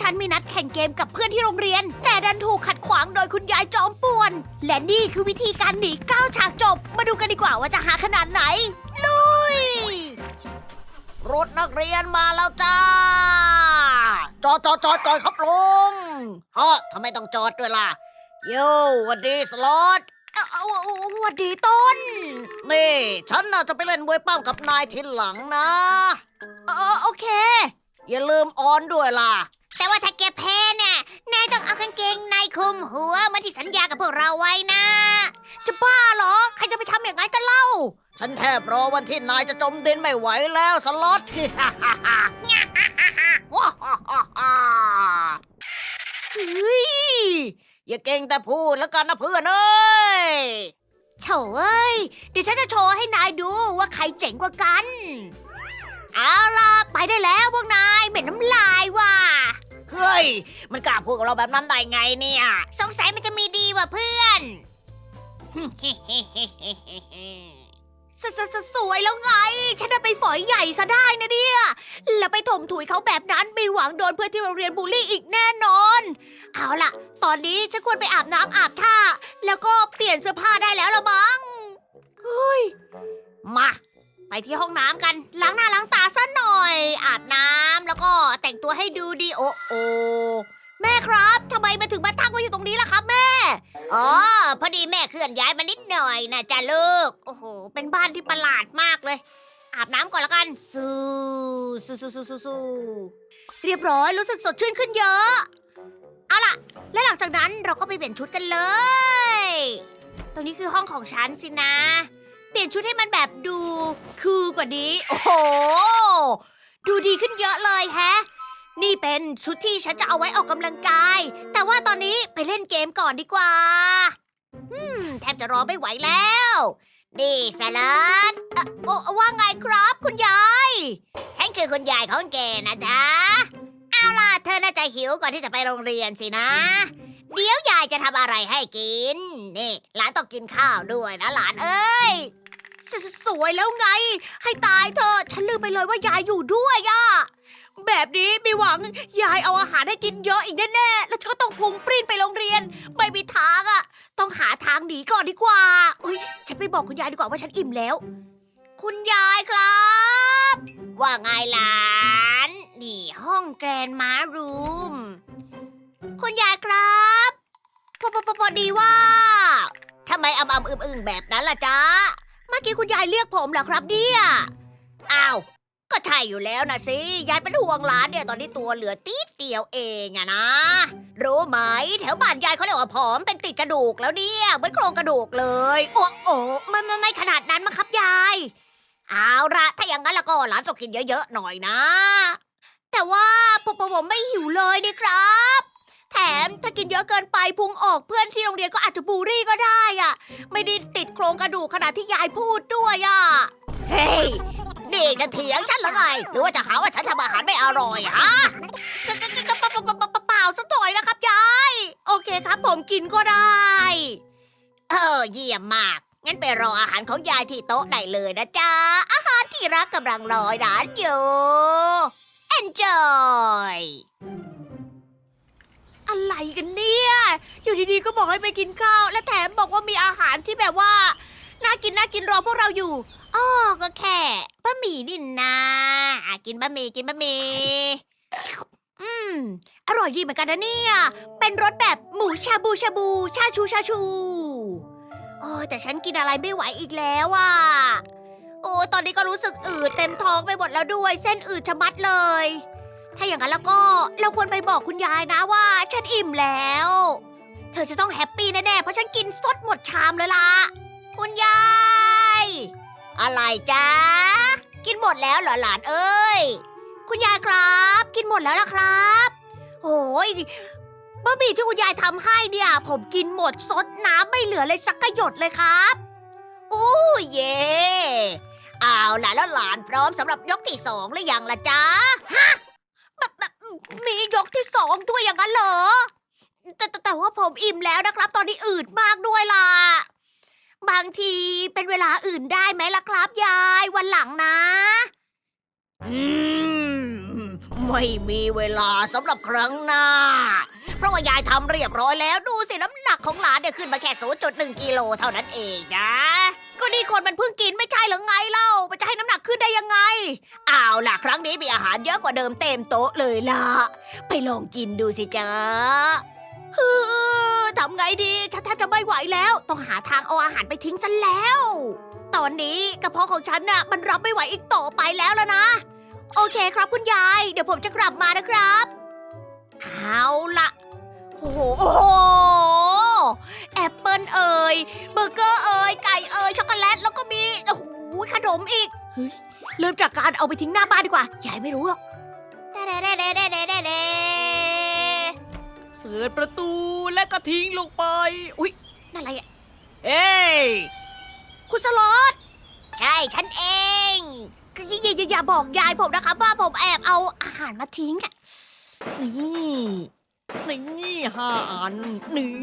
ฉันมีนัดแข่งเกมกับเพื่อนที่โรงเรียน แต่ดันถูกขัดขวางโดยคุณยายจอมป่วน และนี่คือวิธีการหนีก้าวฉากจบ มาดูกันดีกว่าว่าจะหาขนาดไหน ลุย รถนักเรียนมาแล้วจ้า จอดจอดจอดจอดครับลุงฮะทำไมต้องจอดด้วยล่ะโย่หวันดีสล็อตเอ้าเอ้าเอ้าหวันดีต้น นี่ ฉันน่าจะไปเล่นมวยปั้มกับนายทีหลังนะ เออโอเค อย่าลืมออนด้วยล่ะ แต่ว่าถ้าแกแพ้เนี่ยนายต้องเอากางเกงในคลุมหัวเหมาที่สัญญากับพวกเราไว้นะ จะบ้าเหรอ ใครจะไปทำอย่างนั้นกันเล่า ฉันแทบรอวันที่นายจะจมดินไม่ไหวแล้วสล็อต เฮ้ยอย่าเก่งแต่พูดแล้วกันนะเพื่อนเอ้ยโถเอ้ยเดี๋ยวฉันจะโชว์ให้นายดูว่าใครเจ๋งกว่ากัน เอาล่ะ ไปได้แล้วพวกนายเหม็นน้ำลายว่ะ เฮ้ย มันกล้าพูดกับเราแบบนั้นได้ไงเนี่ย สงสัยมันจะมีดีกว่าเพื่อน สสสสวยแล้วไง ฉันได้ไปฝอยใหญ่ซะได้นะเนี่ย แล้วไปถมถุยเขาแบบนั้นไม่หวังโดนเพื่อนที่โรงเรียนบูลลี่อีกแน่นอน เอาล่ะ ตอนนี้ฉันควรไปอาบน้ำอาบท่า แล้วก็เปลี่ยนเสื้อผ้าได้แล้วละมั้งเฮ้ย มา ไปที่ห้องน้ำกัน ล้างหน้าล้างตาซะหน่อย อาบน้ำแล้วก็แต่งตัวให้ดูดีโอโอแม่ครับทำไมมาถึงมาตั้งไว้อยู่ตรงนี้ล่ะครับแม่ อ๋อ พอดีแม่เคลื่อนย้ายมานิดหน่อยนะจ้ะลูก โอ้โห เป็นบ้านที่ประหลาดมากเลย อาบน้ำก่อนละกันสู้สู้สู้สู้สู้สู้เรียบร้อยรู้สึกสดชื่นขึ้นเยอะ เอาล่ะ และหลังจากนั้นเราก็ไปเปลี่ยนชุดกันเลย ตรงนี้คือห้องของฉันสินะ ปลี่ยนชุดให้มันแบบดู คือกว่านี้ โอ้โห ดูดีขึ้นเยอะเลยแฮะ นี่เป็นชุดที่ฉันจะเอาไว้ออกกำลังกาย แต่ว่าตอนนี้ไปเล่นเกมก่อนดีกว่า อืม แทบจะรอไม่ไหวแล้วดีสลัดเอ่อว่าไงครับคุณยาย ฉันคือคุณยายของแกนะจ๊ะ เอาล่ะ เธอน่าจะหิวก่อนที่จะไปโรงเรียนสินะเดี๋ยวยายจะทำอะไรให้กิน นี่ หลานต้องกินข้าวด้วยนะหลานเอ้ย สสสวยแล้วไง ให้ตายเธอะฉันลืมไปเลยว่ายายอยู่ด้วยอะแบบนี้มีหวังยายเอาอาหารให้กินเยอะอีกแน่ๆแล้วฉันก็ต้องพุงปริ้นไปโรงเรียน ไม่มีทางอะต้องหาทางหนีก่อนดีกว่าอุ้ยฉันไปบอกคุณยายดีกว่าว่าฉันอิ่มแล้ว คุณยายครับ ว่าไงหลานนี่ห้องแกรนมารูมคุณยายครับพอพอพอพอดีว่าทำไมอำอำอึมอึงแบบนั้นล่ะจ๊ะ เมื่อกี้คุณยายเรียกผมเหรอครับเนี่ยอ้าว ก็ใช่อยู่แล้วนะสิ ยายเป็นห่วงหลานเนี่ยตอนนี้ตัวเหลือติดเดียวเองอะนะ รู้ไหมแถวบ้านยายเขาเรียกว่าผอมเป็นติดกระดูกแล้วเนี่ยเหมือนโครงกระดูกเลย โอ้โอ้ไม่ไม่ไม่ขนาดนั้นมั้งครับยาย เอาละถ้าอย่างนั้นแล้วก็หลานต้องกินเยอะๆหน่อยนะ แต่ว่าผมผมผมไม่หิวเลยนี่ครับ แถมถ้ากินเยอะเกินไปพุงออกเพื่อนที่โรงเรียนก็อาจจะบูลลี่ก็ได้อะไม่ได้ติดโครงกระดูกขนาดที่ยายพูดด้วยอะเฮ้ย นี่จะเถียงฉันเหรือไง หรือว่าจะหาว่าฉันทำอาหารไม่อร่อยฮะก็ก็ก็ก็เปล่าเปล่าเปล่าเปล่าสักหน่อยนะครับยาย โอเคครับผมกินก็ได้ เออเยี่ยมมาก งั้นไปรออาหารของยายที่โต๊ะได้เลยนะจ๊ะ อาหารที่รักกำลังรอร้านอยู่ enjoy อะไรกันเนี่ย อยู่ดีๆก็บอกให้ไปกินข้าว และแถมบอกว่ามีอาหารที่แบบว่า น่ากินน่ากินรอพวกเราอยู่อ้อก็แค่บะหมี่นี่นาอะกินบะหมี่กินบะหมี่อืม อร่อยดีเหมือนกันนะเนี่ย เป็นรสแบบหมูชาบูชาบู ชาชูชาชู โอ้ยแต่ฉันกินอะไรไม่ไหวอีกแล้วอะ โอ้ยตอนนี้ก็รู้สึกอืดเต็มท้องไปหมดแล้วด้วย เส้นอืดชะมัดเลย ถ้าอย่างนั้นแล้วก็เราควรไปบอกคุณยายนะว่า ฉันอิ่มแล้ว เธอจะต้องแฮปปี้แน่ๆ เพราะฉันกินสดหมดชามเลยล่ะ คุณยาย อะไรจ๊ะ กินหมดแล้วเหรอหลานเอ้ย คุณยายครับ กินหมดแล้วล่ะครับโอ้ยบะหมี่ที่คุณยายทำให้เนี่ย ผมกินหมดซดน้ำไม่เหลือเลยสักหยดเลยครับอู้เย่เอาล่ะแล้วหลานพร้อมสำหรับยกที่สองหรือยังล่ะจ๊ะฮะ แบบแบบมียกที่สองด้วยอย่างนั้นเหรอแต่แต่แต่ว่าผมอิ่มแล้วนะครับ ตอนนี้อืดมากด้วยล่ะ บางทีเป็นเวลาอื่นได้ไหมล่ะครับยายวันหลังนะ อืม ไม่มีเวลาสำหรับครั้งหน้า เพราะว่ายายทำเรียบร้อยแล้วดูสิน้ำหนักของหลานเนี่ยขึ้นมาแค่0.1กิโลเท่านั้นเองนะ ก็นี่คนมันเพิ่งกินไม่ใช่หรือไงเล่า มันจะให้น้ำหนักขึ้นได้ยังไง เอาล่ะครั้งนี้มีอาหารเยอะกว่าเดิมเต็มโต๊ะเลยล่ะ ไปลองกินดูสิจ๊ะฮือทำไงดี ฉันแทบจะไม่ไหวแล้ว ต้องหาทางเอาอาหารไปทิ้งฉันแล้ว ตอนนี้กระเพาะของฉันน่ะมันรับไม่ไหวอีกต่อไปแล้วแล้วนะ โอเคครับคุณยาย เดี๋ยวผมจะกลับมานะครับ เอาละโอ้โหโอ้โห แอปเปิลเอ่ยเบอร์เกอร์เอ่ยไก่เอ่ยช็อกโกแลตแล้วก็มีโอ้โหขนมอีกเฮ้ยเริ่มจากการเอาไปทิ้งหน้าบ้านดีกว่ายายไม่รู้หรอกเด้เด้เด้เด้เด้เด้เดะเปิดประตูแล้วก็ทิ้งลงไป อุ้ยนั่นอะไรอะเอ้ยคุณสล็อตใช่ฉันเองอย่าอย่าบอกยายผมนะคะว่าผมแอบเอาอาหารมาทิ้งอะนี่ นี่ห้าอัน นี่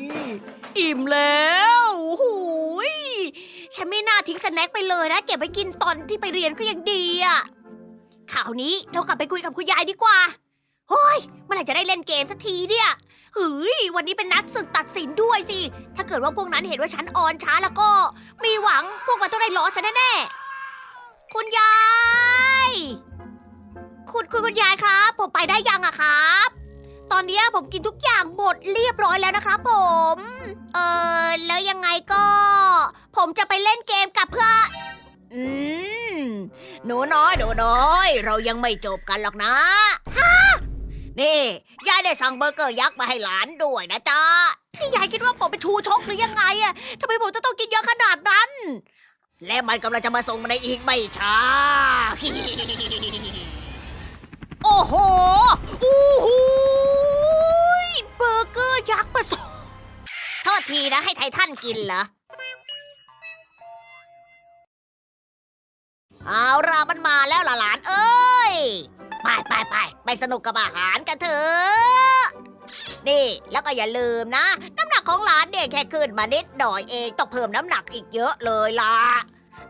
อิ่มแล้วหูยฉันไม่น่าทิ้งสแน็คไปเลยนะ เก็บไว้กินตอนที่ไปเรียนก็ยังดีอะข่าวนี้เรากลับไปคุยกับคุณยายดีกว่าเฮ้ยเมื่อไหร่จะได้เล่นเกมสักทีเนี่ยเฮ้ยวันนี้เป็นนัดศึกตัดสินด้วยสิ ถ้าเกิดว่าพวกนั้นเห็นว่าฉันอ่อนช้าแล้วก็ มีหวังพวกมันต้องได้ล้อฉันแน่ๆคุณยาย คุณคุณคุณยายครับ ผมไปได้ยังอะครับ ตอนนี้ผมกินทุกอย่างหมดเรียบร้อยแล้วนะครับผม เออแล้วยังไงก็ ผมจะไปเล่นเกมกับเพื่อนอืม หนูน้อยหนูน้อย เรายังไม่จบกันหรอกนะฮะนี่ ยายได้สั่งเบอร์เกอร์ยักษ์มาให้หลานด้วยนะจ๊ะพี่ยายคิดว่าผมเป็นชูชกหรือยังไงอะทำไมผมจะต้องกินเยอะขนาดนั้น และมันกำลังจะมาส่งมาในอีกไม่ช้า ให้ททันกินเหรอ เอาล่ะมันมาแล้วล่ะหลานเอ้ย ไปไปไปไปสนุกกับอาหารกันเถอะนี่แล้วก็อย่าลืมนะ น้ำหนักของหลานเด็กแค่ขึ้นมานิดหน่อยเองต้องเพิ่มน้ำหนักอีกเยอะเลยล่ะ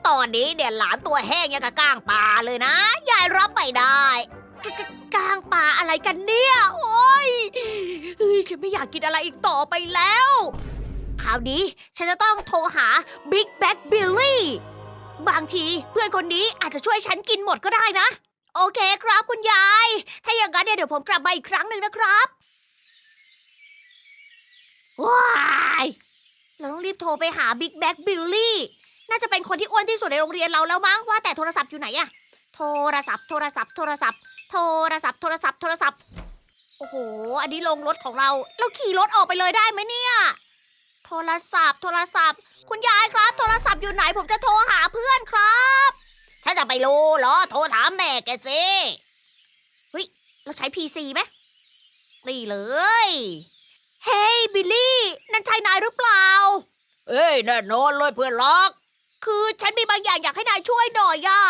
ตอนนี้เดี๋ยหลานตัวแห้งยังกับก้างปลาเลยนะ ยายรับไม่ได้กกก้างปลาอะไรกันเนี่ย โอ้ยเฮ้ยฉันไม่อยากกินอะไรอีกต่อไปแล้ว คราวนี้ฉันจะต้องโทรหา Big Bag Billy บางทีเพื่อนคนนี้อาจจะช่วยฉันกินหมดก็ได้นะ โอเคครับคุณยาย ถ้าอย่างนั้นเนี่ยเดี๋ยวผมกลับมาอีกครั้งหนึ่งนะครับว้ายเราต้องรีบโทรไปหา Big Bag Billy น่าจะเป็นคนที่อ้วนที่สุดในโรงเรียนเราแล้วมั้งว่าแต่โทรศัพท์อยู่ไหนอะโทรศัพท์โทรศัพท์โทรศัพท์โทรศัพท์โทรศัพท์โทรศัพท์โอ้โห อันนี้ลงรถของเรา เราขี่รถออกไปเลยได้ไหมเนี่ย โทรศัพท์ โทรศัพท์ คุณยายครับ โทรศัพท์อยู่ไหนผมจะโทรหาเพื่อนครับถ้าจะไปรู้เหรอ โทรถามแม่แกสิเฮ้ยเราใช้ PC ไหมนี่เลย เฮ้ยบิลลี่ นั่นใช่นายหรือเปล่า เอ้ยแน่นอนเลยเพื่อนรักคือฉันมีบางอย่างอยากให้นายช่วยหน่อยอะ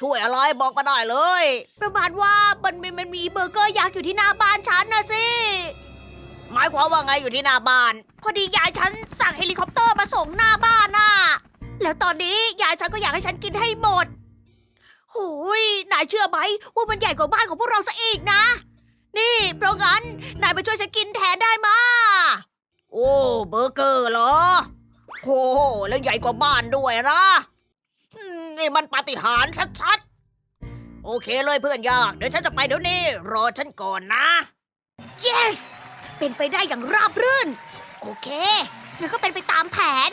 ช่วยอะไรบอกมาได้เลย ประมาณว่ามันมีมันมีเบอร์เกอร์ยักษ์อยู่ที่หน้าบ้านฉันนะสิ หมายความว่าไงอยู่ที่หน้าบ้าน พอดียายฉันสั่งเฮลิคอปเตอร์มาส่งหน้าบ้านน่ะ แล้วตอนนี้ยายฉันก็อยากให้ฉันกินให้หมดโอ้ยนายเชื่อไหมว่ามันใหญ่กว่าบ้านของพวกเราซะอีกนะ นี่ เพราะงั้นนายไปช่วยฉันกินแทนได้มาโอ้เบอร์เกอร์เหรอ โอ้โหแล้วใหญ่กว่าบ้านด้วยนะอืมนี่มันปาฏิหาริย์ชัดๆ โอเคเลยเพื่อนยาก เดี๋ยวฉันจะไปเดี๋ยวนี้ รอฉันก่อนนะ yes เป็นไปได้อย่างราบรื่น โอเคงั้นก็เป็นไปตามแผน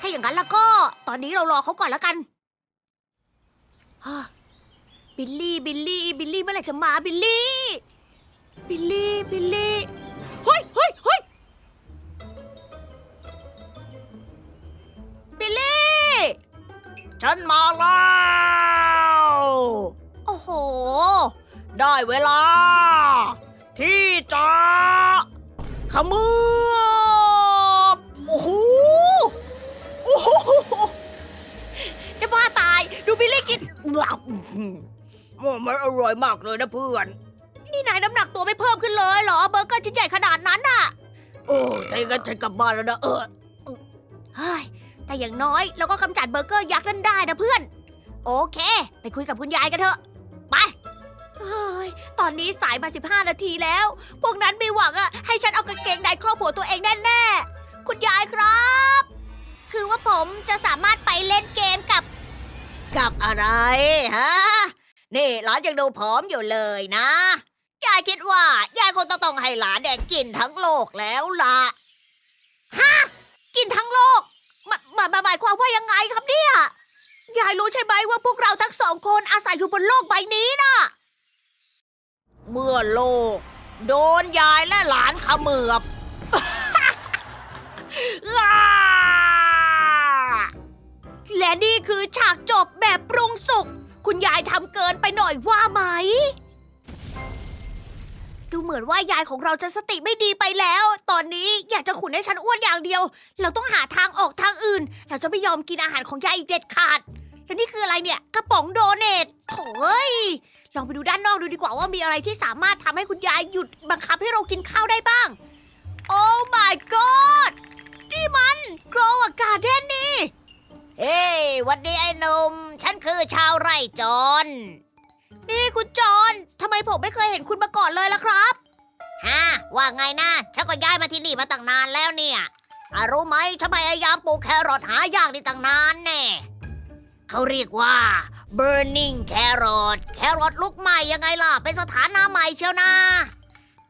ถ้าอย่างนั้นแล้วก็ ตอนนี้เรารอเขาก่อนแล้วกันฮะบิลลี่ บิลลี่ บิลลี่เมื่อไหร่จะมาบิลลี่ บิลลี่ บิลลี่ เฮ้ยเฮ้ยเฮ้ยบิลลี่ ฉันมาแล้ว โอ้โห ได้เวลา ที่จะขมือ มันอร่อยมากเลยนะเพื่อน นี่นายน้ำหนักตัวไม่เพิ่มขึ้นเลยเหรอเบอร์เกอร์ชิ้นใหญ่ขนาดนั้นน่ะ โอ้ถ้าอย่างนั้นฉันกลับบ้านแล้วนะเออเฮ้ยแต่อย่างน้อยเราก็กำจัดเบอร์เกอร์ยักษ์นั่นได้นะเพื่อน โอเค ไปคุยกับคุณยายกันเถอะ ไปเฮ้ยตอนนี้สายมา 15 นาทีแล้ว พวกนั้นไม่หวังอะให้ฉันเอากางเกงในครอบหัวตัวเองแน่ๆ คุณยายครับ คือว่าผมจะสามารถไปเล่นเกมกับ กับอะไรฮะ นี่หลานยังดูผอมอยู่เลยนะ ยายคิดว่ายายคงต้องต้องให้หลานเนี่ยกินทั้งโลกแล้วล่ะกินทั้งโลกหมหมายหมายความว่ายังไงครับเนี่ย ยายรู้ใช่ไหมว่าพวกเราทั้งสองคนอาศัยอยู่บนโลกใบนี้นะเมื่อโลก โดนยายและหลานเขมือบ ล่าและนี่คือฉากจบแบบปรุงสุก คุณยายทำเกินไปหน่อยว่าไหม ดูเหมือนว่ายายของเราจะสติไม่ดีไปแล้ว ตอนนี้อยากจะขุนให้ฉันอ้วนอย่างเดียว เราต้องหาทางออกทางอื่น เราจะไม่ยอมกินอาหารของยายอีกเด็ดขาด แล้วนี่คืออะไรเนี่ย กระป๋องโดเนทโถ่เอ้ยลองไปดูด้านนอกดูดีกว่าว่ามีอะไรที่สามารถทำให้คุณยายหยุดบังคับให้เรากินข้าวได้บ้าง โอ้ my god นี่มันโกรอากาเดนนี่ เฮ้ยหวันดีไอ้หนุ่ม ฉันคือชาวไร่จรนี่คุณจอนทำไมผมไม่เคยเห็นคุณมาก่อนเลยล่ะครับฮะว่าไงนะฉันก็ย้ายมาที่นี่มาตั้งนานแล้วเนี่ยอารู้ไหมฉันพยายามปลูกแครอทหายากนี่ตั้งนานแน่เขาเรียกว่า burning carrot แครอทลูกใหม่ยังไงล่ะ เป็นสถานะใหม่เชียวนะ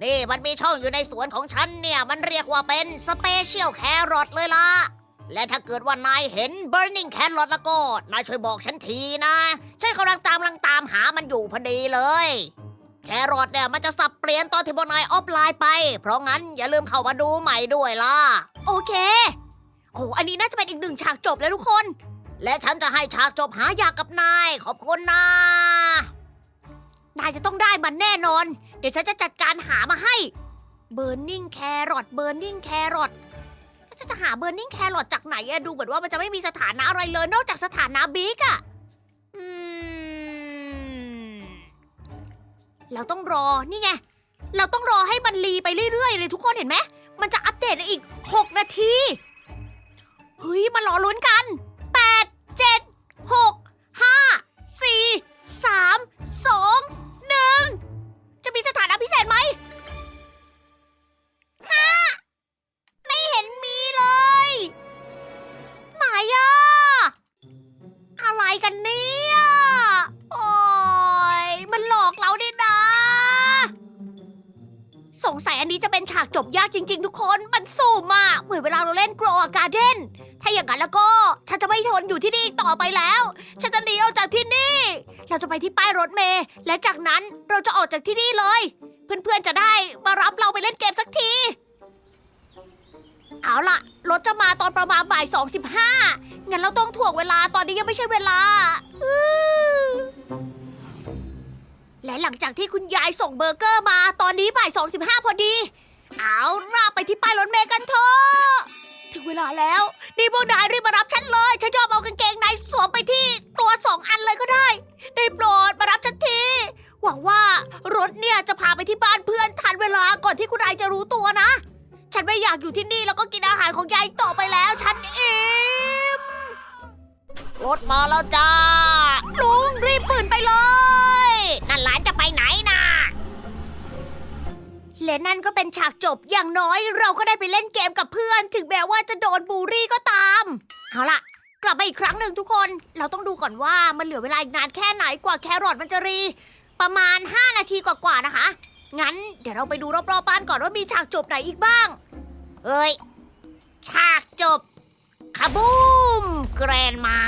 นี่มันมีช่องอยู่ในสวนของฉันเนี่ย มันเรียกว่าเป็นสเปเชียลแครอทเลยล่ะ และถ้าเกิดว่านายเห็น burning carrot แล้วก็ นายช่วยบอกฉันทีนะ ฉันกำลังตามกำลังตามหามันอยู่พอดีเลย แครอทเนี่ยมันจะสับเปลี่ยนตอนที่พวกนายออฟไลน์ไป เพราะงั้นอย่าลืมเข้ามาดูใหม่ด้วยล่ะ โอเค โอ้อันนี้น่าจะเป็นอีกหนึ่งฉากจบแล้วทุกคน และฉันจะให้ฉากจบหายากกับนาย ขอบคุณนะ นายจะต้องได้มันแน่นอน เดี๋ยวฉันจะจัดการหามาให้ Burning Carrot Burning Carrot แล้ว ฉันจะหา Burning Carrot จากไหนอะดูเหมือนว่ามันจะไม่มีสถานะอะไรเลย นอกจากสถานะบิ๊กอะอืมเราต้องรอ นี่ไง เราต้องรอให้มันรีไปเรื่อยๆเลยทุกคนเห็นไหม มันจะอัปเดตในอีก 6 นาที เฮ้ย มารอลุ้นกัน ยากจริง ๆ ทุกคน มันสุ่มอะเหมือนเวลาเราเล่น Grow a Garden ถ้าอย่างนั้นแล้วก็ ฉันจะไม่ทนอยู่ที่นี่อีกต่อไปแล้ว ฉันจะหนีออกจากที่นี่ เราจะไปที่ป้ายรถเมล์และจากนั้นเราจะออกจากที่นี่เลย เพื่อนๆจะได้มารับเราไปเล่นเกมสักที เอาล่ะ รถจะมาตอนประมาณบ่ายสองสิบห้างั้นเราต้องถ่วงเวลาตอนนี้ยังไม่ใช่เวลาอื้อและหลังจากที่คุณยายส่งเบอร์เกอร์มาตอนนี้บ่ายสองสิบห้าพอดี เอาล่ะไปที่ป้ายรถเมล์กันเถอะถึงเวลาแล้ว นี่พวกนายรีบมารับฉันเลย ฉันยอมเอากางเกงในสวมไปที่ตัวสองอันเลยก็ได้ ได้โปรดมารับฉันที หวังว่ารถเนี่ยจะพาไปที่บ้านเพื่อนทันเวลาก่อนที่คุณนายจะรู้ตัวนะ ฉันไม่อยากอยู่ที่นี่แล้วก็กินอาหารของยายต่อไปแล้ว ฉันอิ่ม รถมาแล้วจ้า ลุงรีบปืนไปเลย นั่นหลานจะไปไหนนะ และนั่นก็เป็นฉากจบอย่างน้อย เราก็ได้ไปเล่นเกมกับเพื่อน ถึงแม้ว่าจะโดนบูลลี่ก็ตาม เอาล่ะ กลับมาอีกครั้งหนึ่งทุกคน เราต้องดูก่อนว่ามันเหลือเวลาอีกนานแค่ไหนกว่าแครอทมันจะรี ประมาณ 5 นาทีกว่าๆนะคะ งั้นเดี๋ยวเราไปดูรอบๆบ้านก่อนว่ามีฉากจบไหนอีกบ้าง เอ้ย ฉากจบคาบูม แกรนมา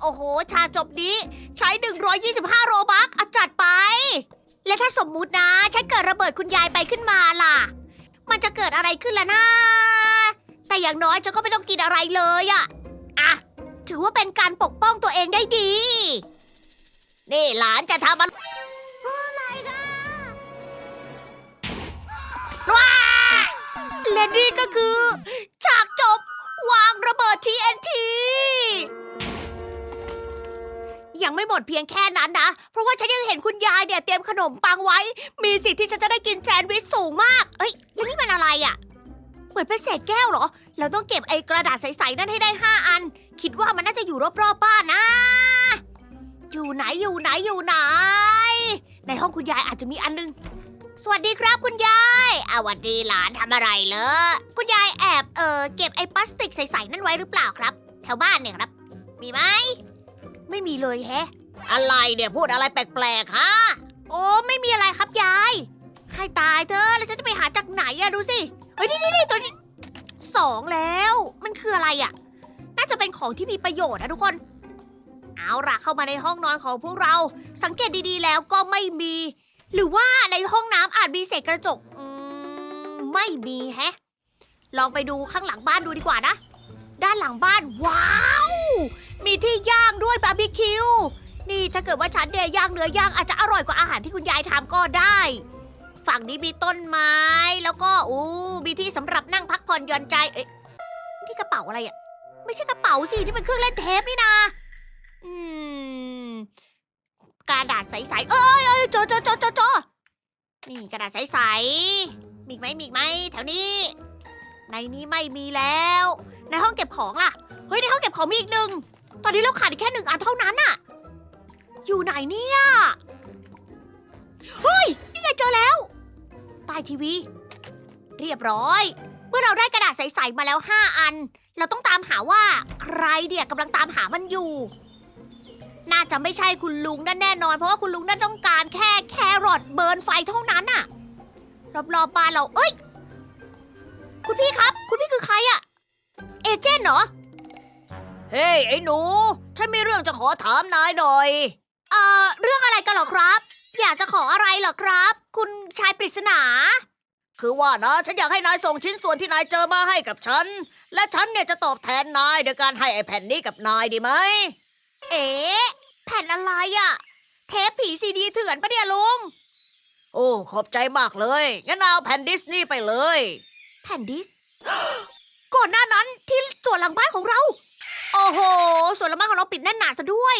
โอ้โห ฉากจบนี้ใช้ 125 โรบักอจัดไป และถ้าสมมุตินะ ฉันเกิดระเบิดคุณยายไปขึ้นมาล่ะ มันจะเกิดอะไรขึ้นล่ะนะแต่อย่างน้อยฉันก็ไม่ต้องกินอะไรเลยอะอะ ถือว่าเป็นการปกป้องตัวเองได้ดี นี่หลานจะทำอะไรว้าและนี่ก็คือ ฉากจบวางระเบิด TNT ยังไม่หมดเพียงแค่นั้นนะ เพราะว่าฉันยังเห็นคุณยายเนี่ยเตรียมขนมปังไว้ มีสิทธิ์ที่ฉันจะได้กินแซนด์วิชสูงมาก เอ้ย แล้วนี่มันอะไรอะ่ะ เหมือนเป็นเศษแก้วเหรอ เราต้องเก็บไอ้กระดาษใสๆนั่นให้ได้ 5 อัน คิดว่ามันน่าจะอยู่รอบๆบ้านนะ อยู่ไหนอยู่ไหนอยู่ไหน ในห้องคุณยายอาจจะมีอันนึง สวัสดีครับคุณยายอาวันดีหลานทำอะไรเลอคุณยายแอบเออเก็บไอ้พลาสติกใสๆนั่นไว้หรือเปล่าครับ แถวบ้านเนี่ยครับ มีไหม ไม่มีเลยแฮะ อะไรเนี่ยพูดอะไรแปลกๆฮะโอ้ไม่มีอะไรครับยาย ให้ตายเธอะแล้วฉันจะไปหาจากไหนอะดูสิเฮ้ยนี่นี่นี่ตัวนี้สองแล้ว มันคืออะไรอะน่าจะเป็นของที่มีประโยชน์นะทุกคน เอาล่ะเข้ามาในห้องนอนของพวกเรา สังเกตดีๆแล้วก็ไม่มี หรือว่าในห้องน้ำอาจมีเศษกระจกอืมไม่มีแฮะ ลองไปดูข้างหลังบ้านดูดีกว่านะ ด้านหลังบ้านว้าว มีที่ย่างด้วยบาร์บีคิว นี่ถ้าเกิดว่าฉันเนี่ยย่างเนื้อย่างอาจจะอร่อยกว่าอาหารที่คุณยายทำก็ได้ ฝั่งนี้มีต้นไม้ แล้วก็อู้มีที่สำหรับนั่งพักผ่อนหย่อนใจ เอ๊ะนี่กระเป๋าอะไรอะไม่ใช่กระเป๋าสินี่เป็นเครื่องเล่นเทปนี่นะ อืม กระดาษใสๆ เอ้ยเอ้ยเจอเจอเจอเจอเจนี่กระดาษใสๆ มีไหมมีไหมแถวนี้ ในนี้ไม่มีแล้ว ในห้องเก็บของล่ะ เฮ้ยในห้องเก็บของมีอีกหนึ่ง ตอนนี้เราขาดอีกแค่หนึ่งอันเท่านั้นน่ะอยู่ไหนเนี่ยเฮ้ย นี่ไงเจอแล้ว ใต้ทีวี เรียบร้อย เมื่อเราได้กระดาษใสๆมาแล้ว5อัน เราต้องตามหาว่าใครเนี่ยกำลังตามหามันอยู่ น่าจะไม่ใช่คุณลุงนั่นแน่นอน เพราะว่าคุณลุงนั่นต้องการแค่แครอทเบิร์นไฟเท่านั้นน่ะรอบๆบ้านเราเอ้ย คุณพี่ครับ คุณพี่คือใครอะเอเจนต์เหรอ เฮ้ยไอ้หนู ฉันมีเรื่องจะขอถามนายหน่อย เอ่อ เรื่องอะไรกันเหรอครับ อยากจะขออะไรเหรอครับ คุณชายปริศนา คือว่านะ ฉันอยากให้นายส่งชิ้นส่วนที่นายเจอมาให้กับฉัน และฉันเนี่ยจะตอบแทนนายโดยการให้ไอ้แผ่นนี้กับนายดีไหม เอ๊ะ แผ่นอะไรอะเทปผีซีดีเถื่อนปะเนี่ยลุง โอ้ ขอบใจมากเลย งั้นเอาแผ่นดิสนีย์ไปเลย แผ่นดิส ก่อนหน้านั้นที่ส่วนหลังบ้านของเรา โอ้โหส่วนลังบ้าของเราปิดแน่นหนาซะด้วย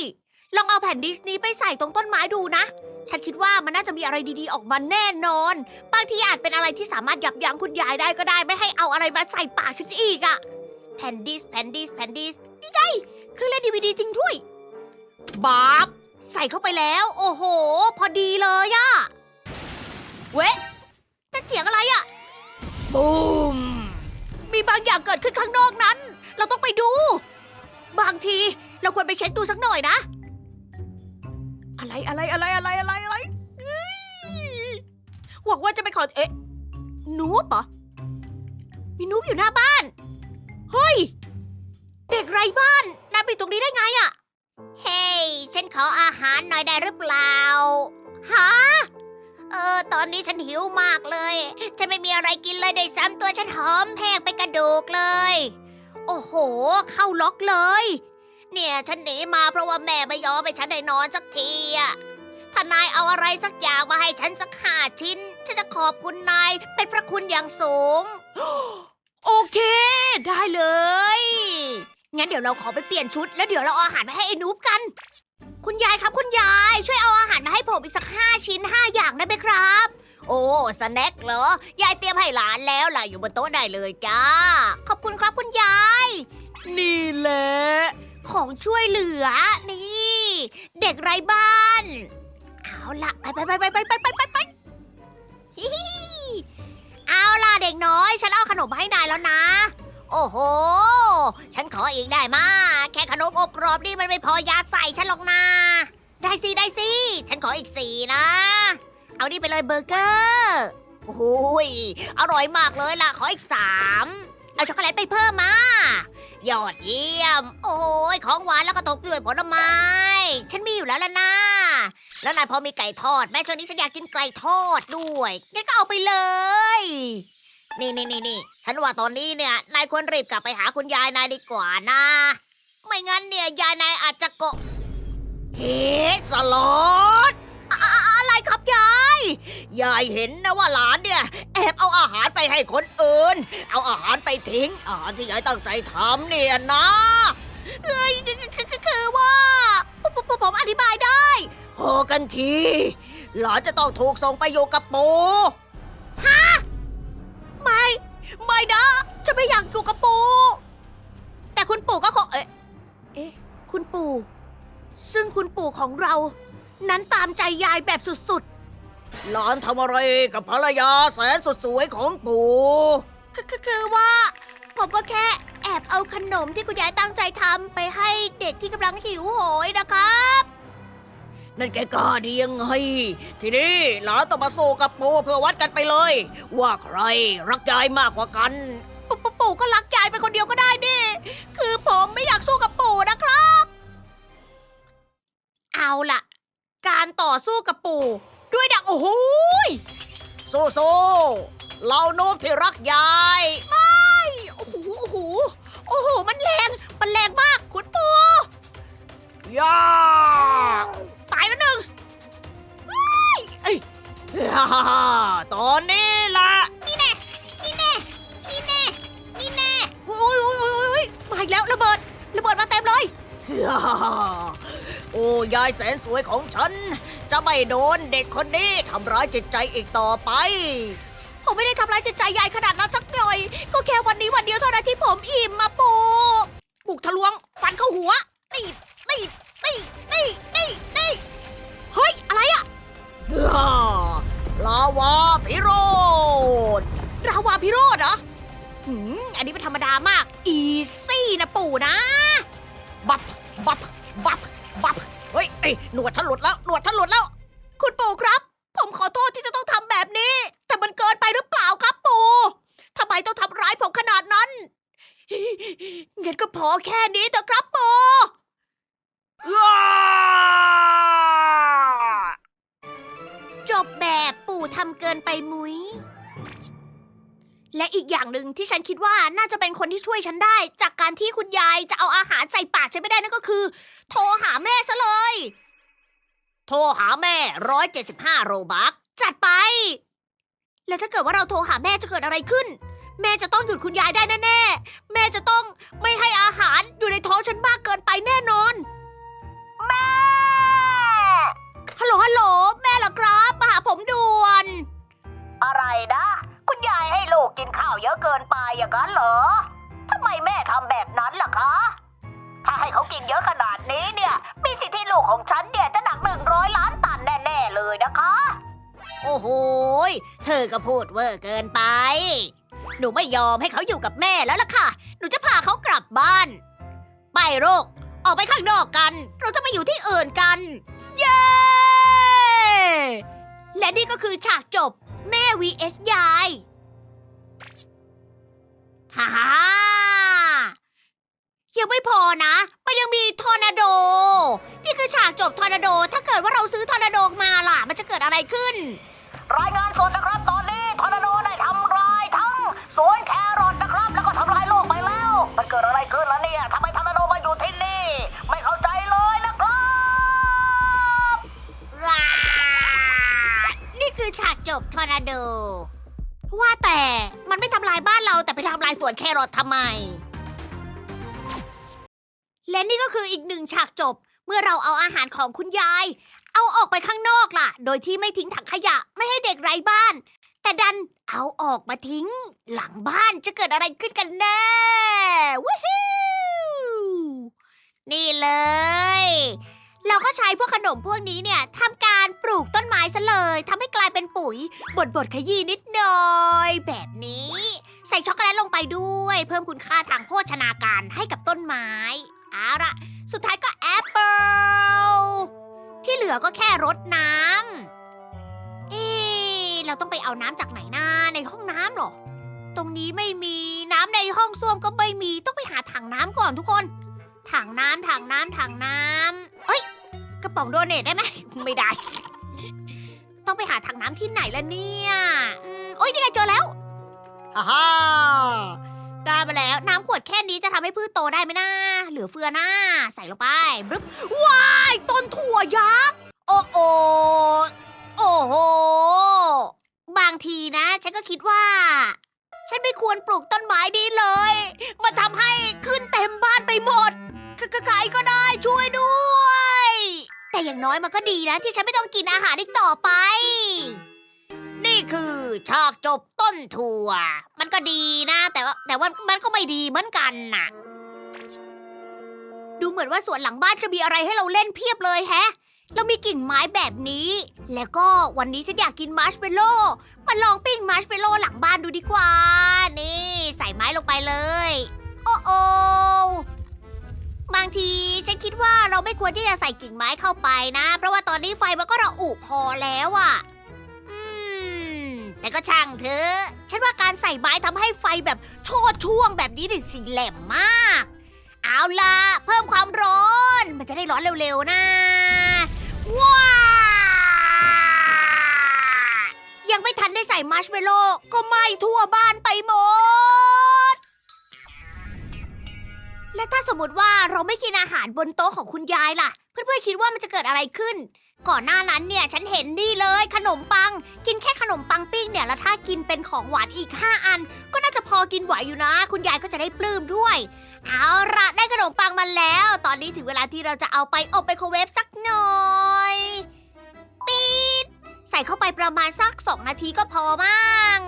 ลองเอาแผ่นดิสนี้ไปใส่ตรงต้นไม้ดูนะ ฉันคิดว่ามันน่าจะมีอะไรดีๆออกมาแน่นอน บางทีอาจเป็นอะไรที่สามารถยับยั้งคุณยายได้ก็ได้ไม่ให้เอาอะไรมาใส่ปากฉันอีกอะแผ่นดิสแผ่นดิสแผ่นดิสนี่ไงคือเล่นดีวดีจริงด้วยบาบใส่เข้าไปแล้ว โอ้โห พอดีเลยอะเว้นั่นเสียงอะไรอะบูมมีบางอย่างเกิดขึ้นข้างนอกนั้น เราต้องไปดู บางทีเราควรไปเช็คดูสักหน่อยนะ อะไรอะไรอะไรอะไรอะไรอะไรเฮ้ยหวังว่าจะไปขอเอ๊ะนูบเหรอมีนูบอยู่หน้าบ้าน เฮ้ย เด็กไร้บ้านนายไปตรงนี้ได้ไงอะเฮ้ยฉันขออาหารหน่อยได้หรือเปล่าฮะเออ ตอนนี้ฉันหิวมากเลย ฉันไม่มีอะไรกินเลยได้วยซ้ำตัวฉันหอมแห้งเป็นกระดูกเลย โอ้โห เข้าล็อกเลย เนี่ยฉันหนีมาเพราะว่าแม่ไม่ยอมให้ฉันได้นอนสักทีอะถ้านายเอาอะไรสักอย่างมาให้ฉันสักห้าชิ้น ฉันจะขอบคุณนายเป็นพระคุณอย่างสูง โอเค ได้เลย งั้นเดี๋ยวเราขอไปเปลี่ยนชุด แล้วเดี๋ยวเราเอาอาหารมาให้ไอ้นูบกัน คุณยายครับคุณยาย ช่วยเอาอาหารมาให้ผมอีกสักห้าชิ้นห้าอย่างได้ไหมครับ โอ้สแน็คเหรอ ยายเตรียมให้หลานแล้วล่ะอยู่บนโต๊ะได้เลยจ้า ขอบคุณครับคุณยาย นี่แหละ ของช่วยเหลือ นี่ เด็กไร้บ้าน เอาล่ะไปไปไปไปไปไปไปไปไปฮิฮิเอาล่ะเด็กน้อย ฉันเอาขนมมาให้นายแล้วนะ โอ้โห ฉันขออีกได้มา แค่ขนมอบกรอบนี่มันไม่พอยาใส่ฉันหรอกนะ ได้สิได้สิ ฉันขออีกสี่นะ เอานี่ไปเลยเบอร์เกอร์โอ้โหยอร่อยมากเลยล่ะ ขออีกสามเอาช็อกโกแลตไปเพิ่มมา ยอดเยี่ยม โอ้ยของหวานแล้วก็ตกด้วยผลไม้ ฉันมีอยู่แล้วล่ะนะแล้วนายพอมีไก่ทอดแม่ช่วงนี้ฉันอยากกินไก่ทอดด้วยงั้นก็เอาไปเลย นี่นี่นี่นี่ฉันว่าตอนนี้เนี่ยนายควรรีบกลับไปหาคุณยายนายดีกว่านะ ไม่งั้นเนี่ยยายนายอาจจะเกะเฮ้สลอดอะไรครับยาย ยายเห็นนะว่าหลานเนี่ย แอบเอาอาหารไปให้คนอื่น เอาอาหารไปทิ้ง อาหารที่ยายตั้งใจทำเนี่ยนะเอ้ยคือว่า ผมอธิบายได้พอกันที หลานจะต้องถูกส่งไปอยู่กับปูฮะไม่ ไม่นะ จะไม่อยากอยู่กับปู่แต่คุณปู่ก็คงเอ๊ะเอ๊ะคุณปู่ ซึ่งคุณปู่ของเรา นั้นตามใจยายแบบสุด หลานทำอะไรกับภรรยาแสนสุดสวยของปู่คือคือคือว่า ผมก็แค่แอบเอาขนมที่คุณยายตั้งใจทำไปให้เด็กที่กำลังหิวโหยนะครับ นั่นแกกล้าดียังไง ทีนี้หลานต้องมาสู้กับปู่เพื่อวัดกันไปเลย ว่าใครรักยายมากกว่ากัน ปู่ปู่ปู่ก็รักยายไปคนเดียวก็ได้ดิคือผมไม่อยากสู้กับปู่นะครับ เอาล่ะ การต่อสู้กับปู่ ด้วยดักโอ้โหยสู้ๆเรานูบที่รักยายโอ้โหโอ้โหโอ้โห มันแรง มันแรงมาก คุณปู่ยาตายแล้วหนึ่งเฮ้ยเอ้ยฮ่าฮ่าฮ่าตอนนี้ละนี่แน่ นี่แน่ นี่แน่ นี่แน่โอ้ยโอ้ยโอ้ยโอ้ยมาอีกแล้วระเบิด ระเบิดมาเต็มเลย ฮ่าฮ่าฮ่า โอ้ยายแสนสวยของฉัน จะไม่โดนเด็กคนนี้ทำร้ายจิตใจอีกต่อไป ผมไม่ได้ทำร้ายจิตใจยายขนาดนั้นสักหน่อย ก็แค่วันนี้วันเดียวเท่านั้นที่ผมอิ่มมาปูบุกทะลวง ฟันเข้าหัว นี่นี่นี่นี่นี่นี่เฮ้ย อะไรอะฮ่าลาวาพิโรธราวาพิโรธเหรอหืมอันนี้เป็นธรรมดามาก อีซี่นะปู่นะ บับ บับ บับ บับ เฮ้ยเอ้ยหนวดฉันหลุดแล้ว หนวดฉันหลุดแล้ว คุณปู่ครับ ผมขอโทษที่จะต้องทำแบบนี้ แต่มันเกินไปหรือเปล่าครับปู่ทำไมต้องทำร้ายผมขนาดนั้นงั้นก็พอแค่นี้เถอะครับปู่จบแบบปู่ทำเกินไปมุ้ย และอีกอย่างหนึ่งที่ฉันคิดว่าน่าจะเป็นคนที่ช่วยฉันได้ จากการที่คุณยายจะเอาอาหารใส่ปากฉันไม่ได้นั่นก็คือ โทรหาแม่ซะเลย โทรหาแม่ร้อยเจ็ดสิบห้าโรบักจัดไป แล้วถ้าเกิดว่าเราโทรหาแม่จะเกิดอะไรขึ้น แม่จะต้องหยุดคุณยายได้แน่ๆแม่จะต้องไม่ให้อาหารอยู่ในท้องฉันมากเกินไปแน่นอน แม่ฮัลโหลฮัลโหลแม่เหรอครับมาหาผมด่วน อะไรนะ คุณยายให้ลูกกินข้าวเยอะเกินไปอย่างนั้นเหรอทำไมแม่ทำแบบนั้นล่ะคะ ถ้าให้เขากินเยอะขนาดนี้เนี่ย มีสิทธิ์ที่ลูกของฉันเนี่ยจะหนักหนึ่งร้อยล้านตันแน่ๆเลยนะคะ โอ้โหยเธอก็พูดเวอร์เกินไป หนูไม่ยอมให้เขาอยู่กับแม่แล้วล่ะค่ะ หนูจะพาเขากลับบ้าน ไปโรคออกไปข้างนอกกัน เราจะไปอยู่ที่อื่นกัน เย้ และนี่ก็คือฉากจบ แม่ vs ยายฮ่าฮ่ายังไม่พอนะ มันยังมีทอร์นาโด นี่คือฉากจบทอร์นาโด ถ้าเกิดว่าเราซื้อทอร์นาโดมาล่ะ มันจะเกิดอะไรขึ้น รายงานสดนะครับตอนนี้ทอร์นาโดได้ทำลายทั้งสวนแครอทนะครับ แล้วก็ทำลายโลกไปแล้ว มันเกิดอะไรขึ้นล่ะเนี่ยทำ ฉากจบทอร์นาโด ว่าแต่มันไม่ทำลายบ้านเราแต่ไปทำลายสวนแครอททำไม และนี่ก็คืออีกหนึ่งฉากจบ เมื่อเราเอาอาหารของคุณยาย เอาออกไปข้างนอกล่ะ โดยที่ไม่ทิ้งถังขยะไม่ให้เด็กไร้บ้าน แต่ดันเอาออกมาทิ้ง หลังบ้านจะเกิดอะไรขึ้นกันแน่วู้ฮู้นี่เลย เราก็ใช้พวกขนมพวกนี้เนี่ยทำการปลูกต้นไม้ซะเลยทำให้กลายเป็นปุ๋ยบดบดขยี้นิดหน่อย แบบนี้ ใส่ช็อกโกแลตลงไปด้วย เพิ่มคุณค่าทางโภชนาการให้กับต้นไม้เอาละสุดท้ายก็แอปเปิลที่เหลือก็แค่รดน้ำเอ๊เราต้องไปเอาน้ำจากไหนนะในห้องน้ำหรอ ตรงนี้ไม่มีน้ำในห้องส้วมก็ไม่มีต้องไปหาถังน้ำก่อนทุกคน ถังน้ำถังน้ำถังน้ำเอ้ย กระป๋องโดเนทได้ไหม ไม่ได้ ต้องไปหาถังน้ำที่ไหนล่ะเนี่ยอืมโอ้ยนี่ไงเจอแล้วฮ่าฮ่าได้มาแล้ว น้ำขวดแค่นี้จะทำให้พืชโตได้ไหมนะเหลือเฟือนะใส่ลงไปบรึบว้ายต้นถั่วยักษ์โอ้โอโอ้โหบางทีนะ ฉันก็คิดว่า ฉันไม่ควรปลูกต้นไม้นี้เลย มันทำให้ขึ้นเต็มบ้านไปหมด ใครก็ได้ช่วยด้วย แต่อย่างน้อยมันก็ดีนะ ที่ฉันไม่ต้องกินอาหารอีกต่อไป นี่คือฉากจบต้นถั่ว มันก็ดีนะ แต่ว่าแต่ว่ามันก็ไม่ดีเหมือนกันน่ะ ดูเหมือนว่าสวนหลังบ้านจะมีอะไรให้เราเล่นเพียบเลยแฮะ เรามีกิ่งไม้แบบนี้ แล้วก็วันนี้ฉันอยากกินมาร์ชเมลโล่มาลองปิ้งมาร์ชเมลโล่หลังบ้านดูดีกว่า นี่ ใส่ไม้ลงไปเลย โอ้โอ บางทีฉันคิดว่าเราไม่ควรที่จะใส่กิ่งไม้เข้าไปนะ เพราะว่าตอนนี้ไฟมันก็ระอุพอแล้วอะ่ะ อืม แต่ก็ช่างเถอะ ฉันว่าการใส่ไม้ทำให้ไฟแบบโชดช่วงแบบนี้ดิสิแหลมมาก เอาล่ะ เพิ่มความร้อน มันจะได้ร้อนเร็วๆนะ ว้ายังไม่ทันได้ใส่มาร์ชเมลโล่ก็ไหม้ทั่วบ้านไปหมด และถ้าสมมติว่าเราไม่กินอาหารบนโต๊ะของคุณยายล่ะ เพื่อนๆคิดว่ามันจะเกิดอะไรขึ้น ก่อนหน้านั้นเนี่ยฉันเห็นนี่เลยขนมปัง กินแค่ขนมปังปิ้งเนี่ยแล้วถ้ากินเป็นของหวานอีก 5 อัน ก็น่าจะพอกินไหวอยู่นะ คุณยายก็จะได้ปลื้มด้วย เอาละได้ขนมปังมาแล้ว ตอนนี้ถึงเวลาที่เราจะเอาไปอบไมโครเวฟสักหน่อยปีดใส่เข้าไปประมาณสัก 2 นาทีก็พอมั้ง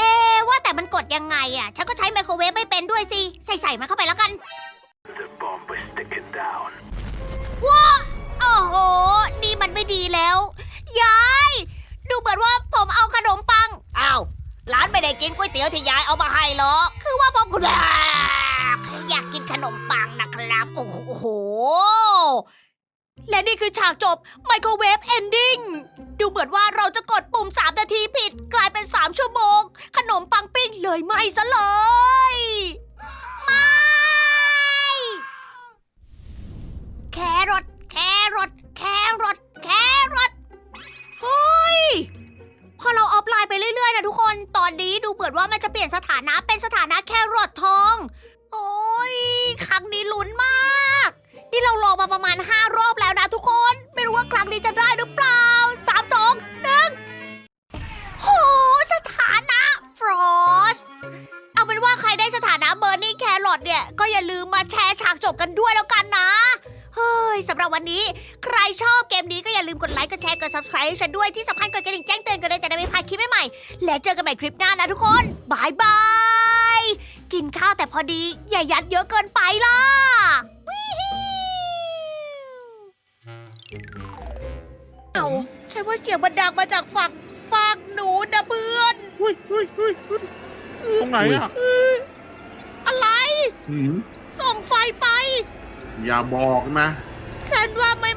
เอะว่าแต่มันกดยังไงอะ ฉันก็ใช้ไมโครเวฟไม่เป็นด้วยสิ ใส่ใส่มันเข้าไปแล้วกัน The bomb was sticking down. ว้าโอ้โห นี่มันไม่ดีแล้ว ยาย ดูเหมือนว่าผมเอาขนมปัง อ้าวหลานไม่ได้กินก๋วยเตี๋ยวที่ยายเอามาให้หรอก คือว่าผมคุณอยากกินขนมปังนะครับ โอ้โห และนี่คือฉากจบไมโครเวฟเอนดิ้งดูเหมือนว่าเราจะกดปุ่ม 3 นาทีผิด กลายเป็น 3 ชั่วโมง ขนมปังปิ้งเลยไหมซะเลย ไม่ แครอทแครอทแครอทแครอทเฮ้ย พอเราออฟไลน์ไปเรื่อยๆนะทุกคน ตอนนี้ดูเหมือนว่ามันจะเปลี่ยนสถานะเป็นสถานะแครอททอง โอ้ยครั้งนี้ลุ้นมาก นี่เราลองมาประมาณ 5 รอบแล้วนะทุกคน ไม่รู้ว่าครั้งนี้จะได้หรือเปล่า 3 2 1โหสถานะฟรอสเอาเป็นว่าใครได้สถานะเบอร์นี่แครอทเนี่ย ก็อย่าลืมมาแชร์ฉากจบกันด้วยแล้วกันนะ เฮ้ยสำหรับวันนี้ ใครชอบเกมนี้ก็อย่าลืมกดไลค์กดแชร์กด subscribe ให้ฉันด้วยที่สำคัญกดกระดิ่งแจ้งเตือนกันด้วยจะได้ไม่พลาดคลิปใหม่ๆและเจอกันใหม่คลิปหน้านะทุกคนบายบายกินข้าวแต่พอดีอย่ายัดเยอะเกิน สียงมันดังมาจากฝั่งฝั่งหนูนะเพื่อนเฮ้ยเฮ้ยเฮ้ยเฮ้ยตรงไหนอะอะไร หืมส่งไฟไป อย่าบอกนะ ฉันว่าไม่